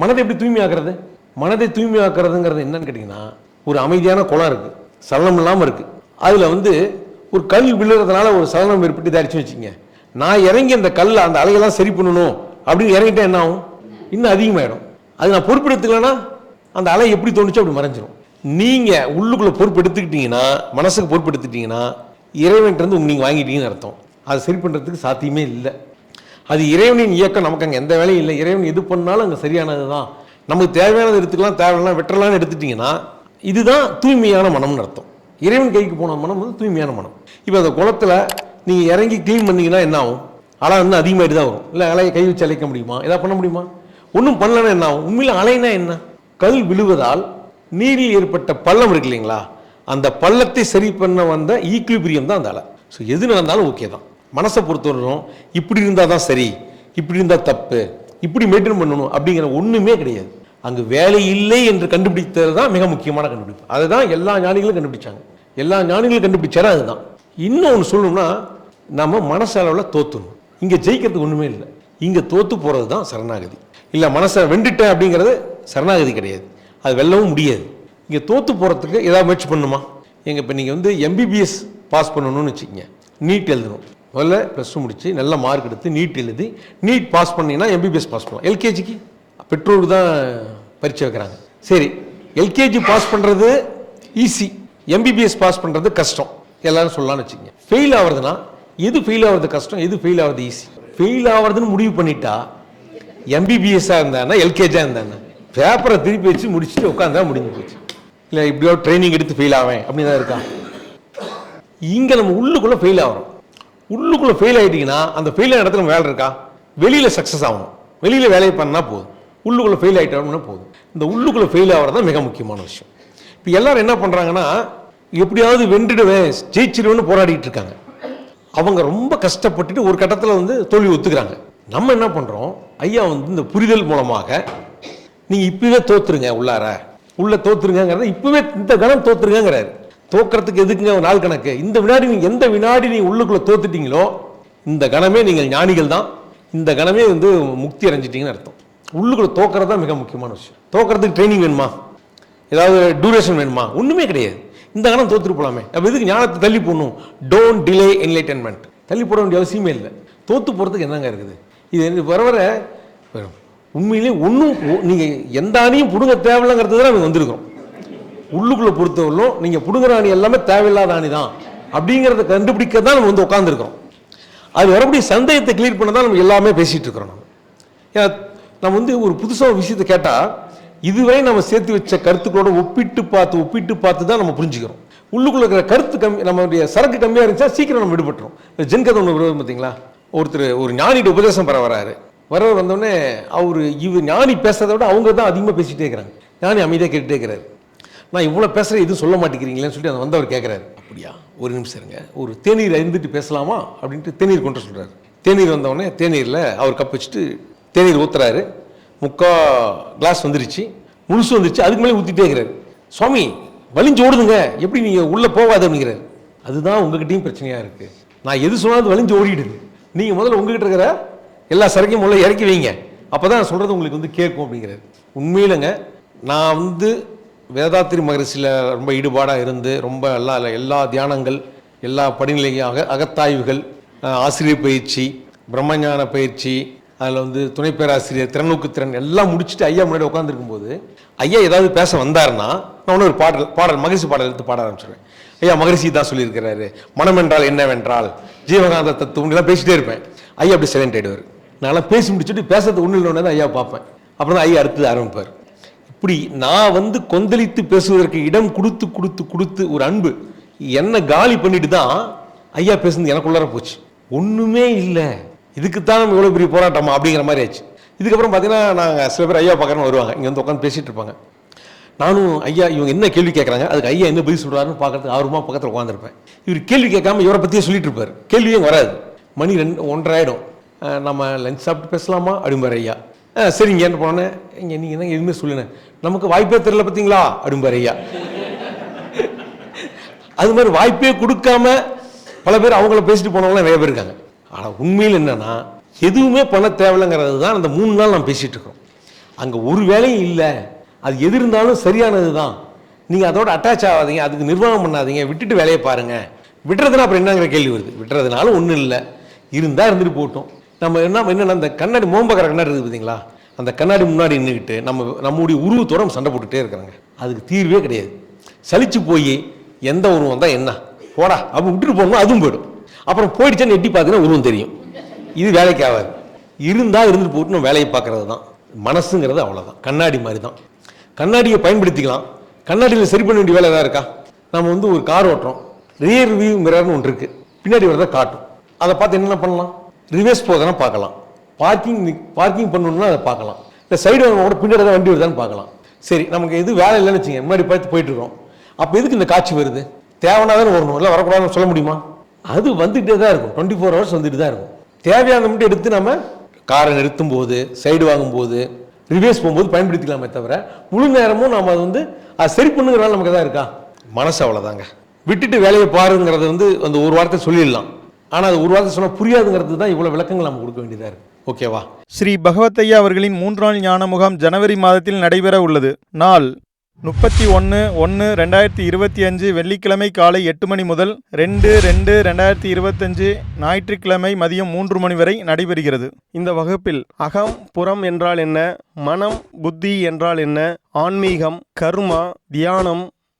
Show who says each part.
Speaker 1: மனதை எப்படி தூய்மையாக்குறது? மனதை தூய்மையாக்குறதுங்கிறது என்னன்னு கேட்டிங்கன்னா ஒரு அமைதியான குளம் இருக்குது சலனம் இல்லாமல் இருக்குது அதில் வந்து ஒரு கல் விழுறதுனால ஒரு சலனம் ஏற்பட்டு தரிச்சு வச்சுங்க நான் இறங்கி அந்த கல் அந்த அலையெல்லாம் சரி பண்ணணும் அப்படின்னு இறங்கிட்டேன் என்ன ஆகும்? இன்னும் அதிகமாயிடும். அது நான் பொறுப்பெடுத்துக்கலன்னா அந்த அலை எப்படி தோணுச்சோ அப்படி மறைஞ்சிடும் நீங்கள் உள்ளுக்குள்ளே பொறுப்பெடுத்துக்கிட்டீங்கன்னா மனசுக்கு பொறுப்பு இறைவன்ட்டு இறைவன்ட்டு நீங்கள் வாங்கிட்டீங்கன்னு அர்த்தம். அதை சரி பண்ணுறதுக்கு சாத்தியமே இல்லை. அது இறைவனின் இயக்கம் நமக்கு அங்கே எந்த வேலையும் இல்லை. இறைவன் எது பண்ணாலும் அங்கே சரியானது தான் நமக்கு தேவையானது எடுத்துக்கலாம் தேவையில்லாம் வெட்டலாம்னு எடுத்துட்டிங்கன்னா இதுதான் தூய்மையான மனம்னு அர்த்தம். இறைவன் கைக்கு போன மனம் வந்து தூய்மையான மனம். இப்போ அந்த குளத்துல நீங்கள் இறங்கி க்ளீன் பண்ணிங்கன்னா என்ன ஆகும்? அலை வந்து அதிகமாகிட்டு தான் வரும். இல்லை அலையை கை வச்சு அழைக்க முடியுமா? எதாவது பண்ண முடியுமா? ஒன்றும் பண்ணலன்னா என்ன ஆகும்? உண்மையில் அலைனா என்ன? கல் விழுவதால் நீரில் ஏற்பட்ட பள்ளம் இருக்கு இல்லைங்களா? அந்த பள்ளத்தை சரி பண்ண வந்த ஈக்லிபிரியம் தான் அந்த அலை. ஸோ எது நடந்தாலும் ஓகே தான். மனசை பொறுத்தவரைக்கும் இப்படி இருந்தால் தான் சரி இப்படி இருந்தால் தப்பு இப்படி மெயின்டைன் பண்ணணும் அப்படிங்கிற ஒன்றுமே கிடையாது. அங்கு வேலை இல்லை என்று கண்டுபிடித்தது தான் மிக முக்கியமான கண்டுபிடிப்பு. அதுதான் எல்லா ஞானிகளும் கண்டுபிடிச்சாங்க. எல்லா ஞானிகளும் கண்டுபிடிச்சாலும் அதுதான். இன்னும் ஒன்று சொல்லணும்னா நம்ம மனசளவில் தோற்றுணும் இங்கே ஜெயிக்கிறதுக்கு ஒன்றுமே இல்லை. இங்கே தோற்று போகிறது தான் சரணாகதி. இல்லை மனசை வெண்டுட்டேன் அப்படிங்கிறது சரணாகதி கிடையாது. அது வெல்லவும் முடியாது. இங்கே தோற்று போகிறதுக்கு ஏதாவது முயற்சி பண்ணுமா? எங்கள் இப்போ நீங்கள் வந்து எம்பிபிஎஸ் பாஸ் பண்ணணும்னு வச்சுக்கோங்க. நீட் எழுதணும். முதல்ல ப்ளஸ் டூ முடித்து நல்ல மார்க் எடுத்து நீட் எழுதி நீட் பாஸ் பண்ணிங்கன்னா எம்பிபிஎஸ் பாஸ் பண்ணலாம். எல்கேஜிக்கு பெற்றோர் தான் பரீட்சை வைக்கிறாங்க. சரி எல்கேஜி பாஸ் பண்ணுறது ஈஸி எம்பிபிஎஸ் பாஸ் பண்ணுறது கஷ்டம். எல்லாரும் சொல்லலாம்னு வச்சுக்கோங்க. ஃபெயில் ஆகுறதுனா எது ஃபெயில் ஆகிறது கஷ்டம் எது ஃபெயில் ஆகிறது ஈஸி ஃபெயில் ஆகிறதுன்னு முடிவு பண்ணிட்டா எம்பிபிஎஸ்ஸாக இருந்தானா எல்கேஜாக இருந்தானே? பேப்பரை திருப்பி வச்சு முடிச்சுட்டு உட்காந்தா முடிஞ்சு போச்சு. இல்லை இப்படியோ ட்ரைனிங் எடுத்து ஃபெயில் ஆவேன் அப்படின்னு தான் இருக்கா? இங்கே நம்ம உள்ளுக்குள்ளே ஃபெயில் ஆகிறோம் உள்ளுக்குள்ளே ஃபெயில் ஆகிட்டீங்கன்னா அந்த ஃபெயில் ஆன இடத்துல வேலை இருக்கா? வெளியில் சக்ஸஸ் ஆகணும். வெளியில் வேலையை பண்ணால் போதும். உள்ளுக்குள்ளே ஃபெயில் ஆகிட்டோம்னா போதும். இந்த உள்ளுக்குள்ளே ஃபெயில் ஆகிறது தான் மிக முக்கியமான விஷயம். இப்போ எல்லாரும் என்ன பண்ணுறாங்கன்னா எப்படியாவது வென்றுடுவேன் ஜெயிச்சிடுவேன்னு போராடிட்டு இருக்காங்க. அவங்க ரொம்ப கஷ்டப்பட்டுட்டு ஒரு கட்டத்தில் வந்து தோல்வி ஒத்துக்கிறாங்க. நம்ம என்ன பண்ணுறோம் ஐயா வந்து இந்த புரிதல் மூலமாக நீங்கள் இப்பவே தோத்துருங்க உள்ளார. உள்ளே தோத்துருங்கிறத இப்போவே இந்த கணம் தோத்துருங்கிறாரு தோக்கிறதுக்கு எதுக்குங்க ஒரு நாள் கணக்கு? இந்த வினாடி நீங்கள் எந்த வினாடி நீங்கள் உள்ளுக்குள்ளே தோத்துட்டீங்களோ இந்த கணமே நீங்கள் ஞானிகள் தான். இந்த கணமே வந்து முக்தி அடைஞ்சிட்டிங்கன்னு அர்த்தம். உள்ளுக்குள்ளே தோக்கிறது தான் மிக முக்கியமான விஷயம். தோக்கிறதுக்கு ட்ரைனிங் வேணுமா? ஏதாவது டூரேஷன் வேணுமா? ஒன்றுமே கிடையாது. இந்த கணம் தோத்துட்டு போலாமே. அப்போ எதுக்கு ஞானத்தை தள்ளி போடணும்? டோன்ட் டிலே என்லைட்டன்மெண்ட் தள்ளி போட வேண்டிய அவசியமே இல்லை. தோற்று போகிறதுக்கு என்னங்க இருக்குது? இது வர வர உண்மையிலே ஒன்றும் நீங்கள் எந்த அணியும் பிடுங்க தேவையில்லைங்கிறது தான் நாங்கள் வந்திருக்கோம் உள்ளுக்குள்ளே பொறுத்தவரையிலும் நீங்கள் பிடுங்குற அணி எல்லாமே தேவையில்லாத அணி தான் அப்படிங்கிறத கண்டுபிடிக்க தான் நம்ம வந்து உட்காந்துருக்கோம் அது வரக்கூடிய சந்தேகத்தை கிளியர் பண்ண தான் நம்ம எல்லாமே பேசிகிட்டு இருக்கிறோம் நம்ம. ஏன்னா நம்ம வந்து ஒரு புதுசாக ஒரு விஷயத்தை கேட்டால் இதுவரை நம்ம சேர்த்து வச்ச கருத்துக்களோட ஒப்பிட்டு பார்த்து ஒப்பிட்டு பார்த்து தான் நம்ம புரிஞ்சுக்கிறோம். உள்ளுக்குள்ள இருக்கிற கருத்து கம்மி நம்மளுடைய சரக்கு கம்மியாக இருந்துச்சா சீக்கிரம் நம்ம விடுபட்டுரும் இந்த ஜென்கதை ஒன்று வருவது பார்த்தீங்களா ஒருத்தர் ஒரு ஞானிகிட்ட உபதேசம் பெற வராரு. வரவர் வந்தோடனே அவர் இவர் ஞானி பேசுறதை விட அவங்க தான் அதிகமாக பேசிகிட்டே இருக்கிறாங்க. ஞானி அமைதியாக கேட்டுட்டே இருக்கிறாரு. நான் இவ்வளோ பேசுகிறேன் எதுவும் சொல்ல மாட்டேங்கிறீங்களேன்னு சொல்லி அந்த வந்தவர் கேட்குறாரு அப்படியா ஒரு நிமிஷம் இருங்க. ஒரு தேநீர் அறிந்துட்டு பேசலாமா? அப்படின்ட்டு தேநீர் கொண்டு சொல்கிறாரு தேநீர் வந்தவொடனே தேநீரில் அவர் கப் வச்சுட்டு தேநீர் ஊத்துறாரு. முக்கா கிளாஸ் வந்துருச்சு. முழுசு வந்துருச்சு. அதுக்கு மேலே ஊற்றிட்டே இருக்கிறார். சுவாமி வலிஞ்சு ஓடுதுங்க. எப்படி நீங்கள் உள்ளே போகாது? அப்படிங்கிறார். அதுதான் உங்ககிட்டயும் பிரச்சனையாக இருக்குது நான் எது சொன்னாலும் அது வலிஞ்சு ஓடிடுது. நீங்கள் முதல்ல உங்ககிட்ட இருக்கிற எல்லா சரக்கையும் முதல்ல இறக்கி வைங்க. அப்போ தான் நான் சொல்கிறது உங்களுக்கு வந்து கேட்கும் அப்படிங்கிறாரு. உண்மையிலங்க நான் வந்து வேதாத்திரி மகரிஷியில் ரொம்ப ஈடுபாடாக இருந்து ரொம்ப எல்லா எல்லா தியானங்கள் எல்லா படிநிலையாக அக அகத்தாய்வுகள் ஆசிரியர் பயிற்சி பிரம்மஞான பயிற்சி அதில் வந்து துணை பேராசிரியர் திறனுக்கு திறன் எல்லாம் முடிச்சுட்டு ஐயா முன்னாடி உட்காந்துருக்கும் போது ஐயா ஏதாவது பேச வந்தாருன்னா நான் ஒன்று ஒரு பாடல் பாடல் மகிழ்ச்சி பாடல் எடுத்து பாட ஆரம்பிச்சிருவேன். ஐயா மகரிஷி தான் சொல்லியிருக்கிறாரு. மனம் என்றால் என்னவென்றால் ஜீவகாந்த தத்துவம் எல்லாம் பேசிட்டே இருப்பேன். ஐயா அப்படி சைலண்ட் ஆயிடுவார். நான்லாம் பேசி முடிச்சுட்டு பேசுறது ஒன்றும் இல்லைன்னு ஐயா பார்ப்பேன். அப்புறம் தான் ஐயா அடுத்தது ஆரம்பிப்பார். இப்படி நான் வந்து கொந்தளித்து பேசுவதற்கு இடம் கொடுத்து கொடுத்து கொடுத்து ஒரு அன்பு என்ன காலி பண்ணிட்டு தான் ஐயா பேசுனது எனக்குள்ளார போச்சு. ஒன்றுமே இல்லை. இதுக்குத்தான் நம்ம இவ்வளோ பெரிய போராட்டமா அப்படிங்கிற மாதிரி ஆச்சு இதுக்கப்புறம் பார்த்தீங்கன்னா நாங்கள் சில பேர் ஐயா பார்க்குறோன்னு வருவாங்க. இங்கே வந்து உட்காந்து பேசிட்டு இருப்பாங்க. நானும் ஐயா இவங்க என்ன கேள்வி கேட்குறாங்க அதுக்கு ஐயா என்ன பதில் சொல்கிறாருன்னு பார்க்கறதுக்கு ஆர்வமாக பக்கத்தில் உட்காந்துருப்பேன் இவர் கேள்வி கேட்காம இவரை பற்றியே சொல்லிட்டு இருப்பார். கேள்வியும் வராது. மணி ரெண்டு ஒன்றரை ஆயிடும். நம்ம லஞ்ச் சாப்பிட்டு பேசலாமா? அப்படிம்பார் ஐயா. அஹ் சரிங்க என்ன போனேன் இங்கே நீங்கள் தான் எதுவுமே சொல்லினேன் நமக்கு வாய்ப்பே தெரில பார்த்தீங்களா அப்படிம்பார் ஐயா அது மாதிரி வாய்ப்பே கொடுக்காம பல பேர் அவங்கள பேசிட்டு போனவங்களாம் நிறைய பேர் இருக்காங்க. ஆனால் உண்மையில் என்னென்னா எதுவுமே பண்ண தேவையில்லைங்கிறது தான் அந்த மூணு நாள் நான் பேசிகிட்டு இருக்கோம் அங்கே ஒரு வேலையும் இல்லை. அது எது இருந்தாலும் சரியானது தான் நீங்கள் அதோட அட்டாச் ஆகாதீங்க. அதுக்கு நிர்வாகம் பண்ணாதீங்க. விட்டுட்டு வேலையை பாருங்கள் விட்டுறதுனா அப்புறம் என்னங்கிற கேள்வி வருது. விட்டுறதுனால ஒன்றும் இல்லை. இருந்தால் இருந்துட்டு போட்டோம் நம்ம என்ன என்னென்ன அந்த கண்ணாடி மோம்பக்கிற கண்ணாடி இருக்குது பார்த்தீங்களா அந்த கண்ணாடி முன்னாடி நின்றுக்கிட்டு நம்ம நம்முடைய உருவத்தோட நம்ம சண்டை போட்டுகிட்டே இருக்கிறாங்க. அதுக்கு தீர்வே கிடையாது. சலிச்சு போய் எந்த உருவம் வந்தால் என்ன? போடா அப்படி விட்டுட்டு போகணும் அதுவும் போயிடும். அப்புறம் போயிடுச்சேன்னு எட்டி பார்த்தீங்கன்னா உருவம் தெரியும். இது வேலைக்கு ஆகாது. இருந்தால் இருந்துட்டு போட்டு நம்ம வேலையை பார்க்கறது தான். மனசுங்கிறது அவ்வளோதான் கண்ணாடி மாதிரி தான். கண்ணாடியை பயன்படுத்திக்கலாம். கண்ணாடியில் சரி பண்ண வேண்டிய வேலை ஏதாவது இருக்கா? நம்ம வந்து ஒரு கார் ஓட்டுறோம். ரியர் வியூ மிரர்னு ஒன்று இருக்குது பின்னாடி வரதை காட்டும். அதை பார்த்து என்னென்ன பண்ணலாம்? ரிவர்ஸ் போகிறதுனா பார்க்கலாம். பார்க்கிங் பார்க்கிங் பண்ணணும்னா அதை பார்க்கலாம். இல்லை சைடு கூட பின்னாடி தான் வண்டி வருதான்னு பார்க்கலாம். சரி நமக்கு எது வேலை இல்லைன்னு வச்சுங்க முன்னாடி பார்த்து போயிட்டு இருக்கோம். அப்போ எதுக்கு இந்த காட்சி வருது? தேவைனாதான் வரணும் இல்லை வரக்கூடாதுன்னு சொல்ல முடியுமா? அது வந்துகிட்டே தான் இருக்கும். டுவெண்ட்டி ஃபோர் ஹவர்ஸ் வந்துட்டு தான் இருக்கும். தேவையான மட்டும் எடுத்து நம்ம காரை நிறுத்தும் போது சைடு வாங்கும்போது ரிவேஸ் போகும்போது பயன்படுத்திக்கலாமே தவிர முழு நேரமும் நம்ம அது வந்து அது சரி பண்ணுங்கிறனால நமக்கு தான் இருக்கா? மனசு அவ்வளோதாங்க விட்டுட்டு வேலையை பாருங்கிறத வந்து அந்த ஒரு வார்த்தை சொல்லிடலாம். ஆனால் அது ஒரு வார்த்தை சொன்னால் புரியாதுங்கிறது தான் இவ்வளோ விளக்கங்கள் நம்ம கொடுக்க வேண்டியதாக இருக்குது ஓகேவா
Speaker 2: ஸ்ரீ பகவத்தையா அவர்களின் மூன்றாள் ஞான முகாம் ஜனவரி மாதத்தில் நடைபெற உள்ளது. நாள் முப்பத்தி ஒன்று ஒன்று ரெண்டாயிரத்தி இருபத்தி அஞ்சு வெள்ளிக்கிழமை காலை எட்டு மணி முதல் ரெண்டு ரெண்டு ரெண்டாயிரத்தி இருபத்தஞ்சு ஞாயிற்றுக்கிழமை மதியம் மூன்று மணி வரை நடைபெறுகிறது. இந்த வகுப்பில் அகம் புறம் என்றால் என்ன மனம் புத்தி என்றால் என்ன ஆன்மீகம் கர்மா தியானம்